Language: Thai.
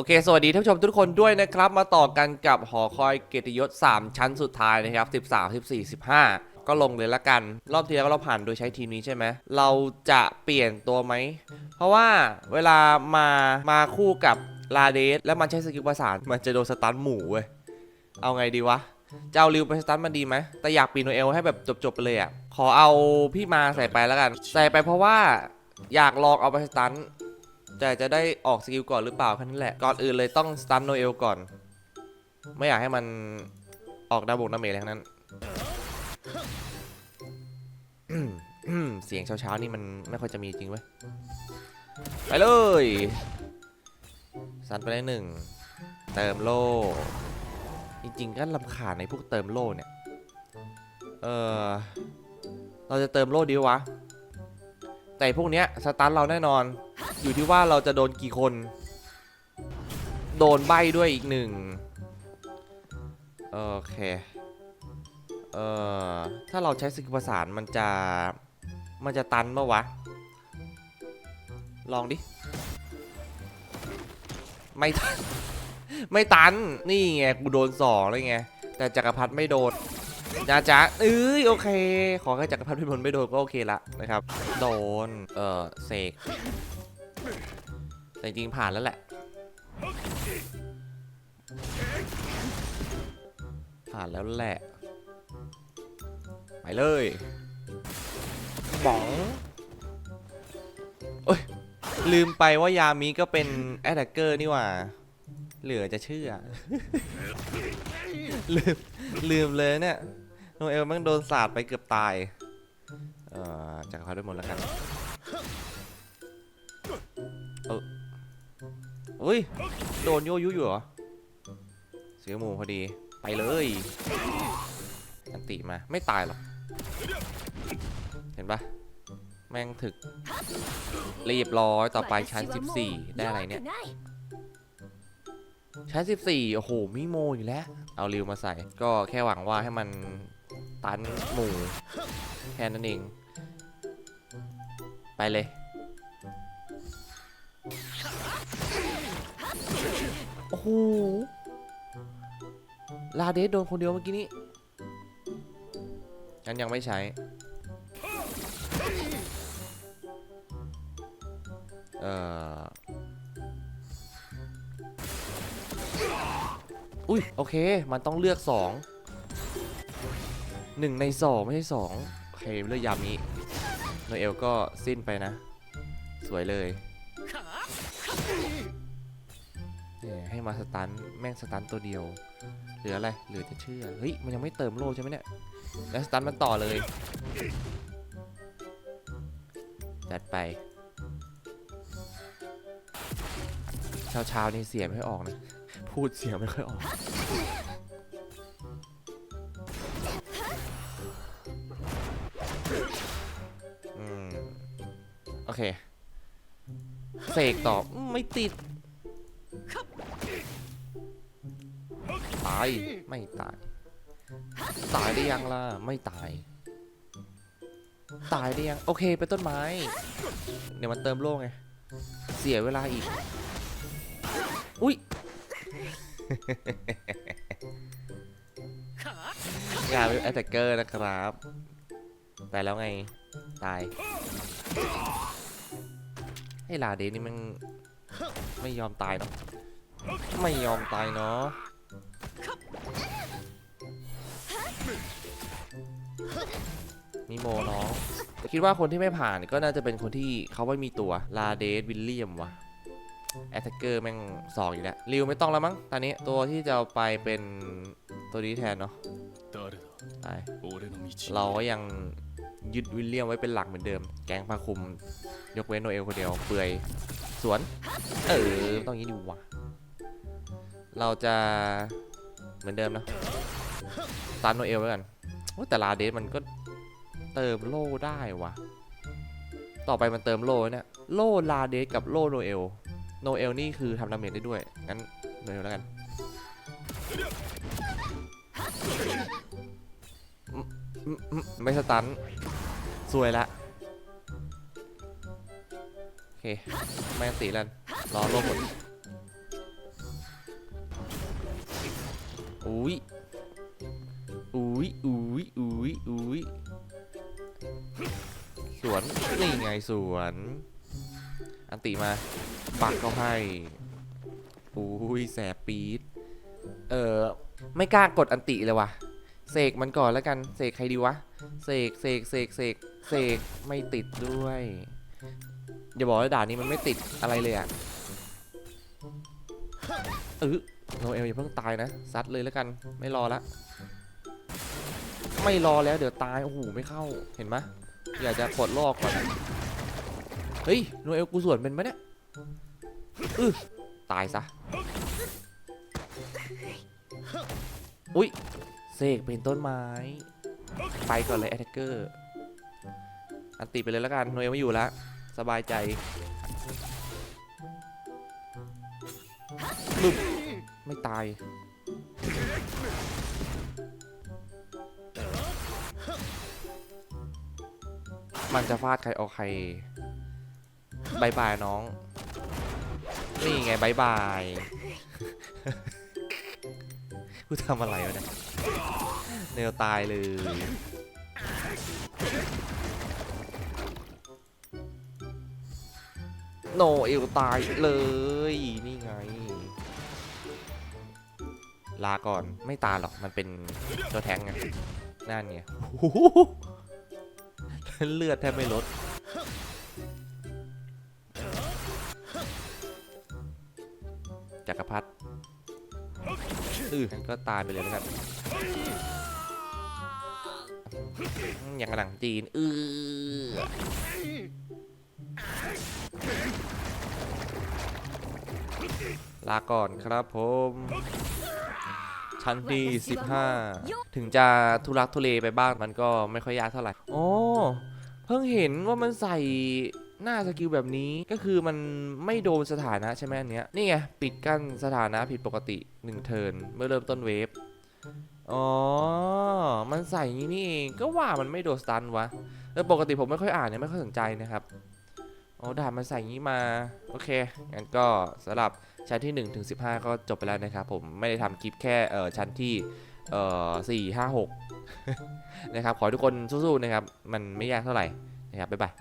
โอเค สวัสดีท่านผู้ชมทุกคนด้วยนะครับ มาต่อกันกับหอคอยเกียรติยศ 3 ชั้นสุดท้ายนะครับ 13 14 15 ก็ลงเลยละกัน รอบที่แล้วเราผ่านโดยใช้ทีมนี้ใช่ไหม เราจะเปลี่ยนตัวไหม เพราะว่าเวลามามาคู่กับลาเดสแล้วมันใช้สกิลประสานมันจะโดนสตันหมู่เว้ย เอาไงดีวะจะเอาริวไปสตันมันดีไหม แต่อยากปีโนเอลให้แบบจบๆไปเลยอะ ขอเอาพี่มาใส่ไปแล้วกัน ใส่ไปเพราะว่าอยากลองเอาไปสตัน แต่จะได้ออกสกิลก่อนหรือเปล่าแค่นั้นแหละ ก่อนอื่นเลยต้องสตันโนเอลก่อน ไม่อยากให้มันออกดาบกดาเมจทั้งนั้น เสียงเช้าๆนี่มันไม่ค่อยจะมีจริงเว้ย ไปเลย สันไปได้หนึ่ง เติมโล่ จริงๆก็ลำขาดในพวกเติมโล่เนี่ย เออเราจะเติมโล่ดีวะ แต่พวกเนี้ยสตันเราแน่นอน อยู่ที่ว่าเราจะโดนกี่คน โดนใบด้วยอีกหนึ่งโอเค เอ่อ ถ้าเราใช้สกิลประสานมันจะ มันจะตันปะวะ ลองดิ ไม่ตัน ไม่ตัน นี่ไง กูโดนสองเลยไง แต่จักรพรรดิไม่โดนจ้าจ้าเอ้ยโอเค ขอแค่จักรพรรดิไม่โดนไม่โดนก็โอเคละนะครับ โดน เอ่อเสก แต่จริงๆผ่านแล้วแหละ ผ่านแล้วแหละ ไปเลยป๋องโอ้ย ลืมไปว่ายามีก็เป็นแอตแทกเกอร์นี่หว่า เหลือจะเชื่อ ลืม ลืมเลยเนี่ย โนเอลแมันโดนสาดไปเกือบตาย เอ่อจักรพรรดิด้วยหมดแล้วกัน อุ้ย โดนโยยุอยู่เหรอ เสียหมูพอดี ไปเลย อันติมา ไม่ตายหรอก เห็นปะแม่งถึก รีบร้อยต่อไปชั้น 14 ได้อะไรเนี่ย ชั้น 14 โอ้โหมิโมอยู่แล้ว เอาริวมาใส่ ก็แค่หวังว่าให้มันตันหมูแค่นั้นเอง ไปเลย โอ้โหลาเดสโดนคนเดียวเมื่อกี้นี้ฉันยังไม่ใช้ เอ่อ อุ้ยโอเค มันต้องเลือกสองหนึ่งในสองไม่ใช่สองโอเคเลือกยามิโนเอลก็สิ้นไปนะ สวยเลย ให้มาสตันแม่งสตันตัวเดียว เหลืออะไร เหลือจะเชื่อ เฮ้ย มันยังไม่เติมโล่ใช่ไหมเนี่ย แล้วสตันมันต่อเลย จัดไป เช้าเช้านี่เสียงไม่ค่อยออกนะ พูดเสียงไม่ค่อยออก อืม โอเค เสกต่ออืมไม่ติด ตาย ไม่ตาย ตายได้ยังล่ะ ไม่ตาย ตายได้ยัง โอเคเป็นต้นไม้ เดี๋ยวมันเติมโล่ไง เสียเวลาอีก อุ้ยงานเป็นแอตแทกเกอร์นะครับไปแล้วไง ตายไอ้ลาเดนนี่มันไม่ยอมตายเนาะไม่ยอมตายเนาะ มีโมน้องคิดว่าคนที่ไม่ผ่านก็น่าจะเป็นคนที่เขาไม่มีตัวลาเดสวิลเลียมวะแอตเกอร์แม่งสองอีกแล้วริวไม่ต้องแล้วมั้งตอนนี้ตัวที่จะไปเป็นตัวนี้แทนเนาะเราก็ยังยึดวิลเลียมไว้เป็นหลักเหมือนเดิม แกงพาคุม ยกเว้นโนเอลคนเดียวเปื่อยสวน เออต้องงี้ดีวะเราจะเหมือนเดิมนะตามโนเอลไว้กัน แต่ลาเดสมันก็เติมโล่ได้วะต่อไปมันเติมโล่เนี่ย โล่ลาเดสกับโล่โนเอล โนเอลนี่คือทำดาเมจได้ด้วย งั้นโนเอลแล้วกัน ไม่สตันสวยละ โอเค ไม่ตีแล้วรอโลกหมดอุ้ยอุ้ยอุ้ยอุ้ นี่ไงสวน อันติมา ปักเขาให้อุ้ยแสบปี๊ด เออไม่กล้ากดอันติเลยว่ะ เสกมันก่อนแล้วกัน เสกใครดีวะ เสก เสก เสก เสก เสกไม่ติดด้วยอย่าบอกว่าด่านนี้มันไม่ติดอะไรเลยอะเออโนเอลอย่าเพิ่งตายนะ ซัดเลยแล้วกัน ไม่รอละ ไม่รอแล้วเดี๋ยวตาย โอ้โห ไม่เข้า เห็นไหม อยากจะปลดลอกก่อน เฮ้ยโนเอลกูสวนเป็นไหมเนี่ยอือตายซะ อุ้ยเสกเป็นต้นไม้ ไปก่อนเลยแอตแทกเกอร์ อันติไปเลยแล้วกันโนเอลไม่อยู่แล้ว สบายใจบึ้มไม่ตาย มันจะฟาดใครออกใครบายบายน้อง นี่ไงบายบายกูทำอะไรวะเนี่ยเนวตายเลยโนเอลตายเลย นี่ไง ลาก่อนไม่ตายหรอกมันเป็นตัวแทงไงนั่นไง เลือดแทบไม่ลดจักรพรรดิอืองั้นก็ตายไปเลยแล้วกันอืมอย่างกระหนังจีน อือลาก่อนครับผม ชั้นที่ 15 ถึงจะทุลักทุเลไปบ้างมันก็ไม่ค่อยยากเท่าไหร่อ๋อเพิ่งเห็นว่ามันใส่หน้าสกิลแบบนี้ก็คือมันไม่โดนสถานะใช่ไหมอันเนี้ยนี่ไงปิดกั้นสถานะผิดปกติ1เทิร์นเมื่อเริ่มต้นเวฟอ๋อ มันใส่อย่างนี้นี่เองก็ว่ามันไม่โดนสตันวะเออปกติผมไม่ค่อยอ่านเนี่ยไม่ค่อยสนใจนะครับอ๋อด่านมันใส่อย่างนี้มาโอเคงั้นก็สำหรับชั้นที่1ถึง15 ก็จบไปแล้วนะครับผมไม่ได้ทำคลิปแค่เออชั้นที่เออ4 5 6 นะครับขอให้ทุกคนสู้ๆนะครับ มันไม่ยากเท่าไหร่นะครับบ๊ายบาย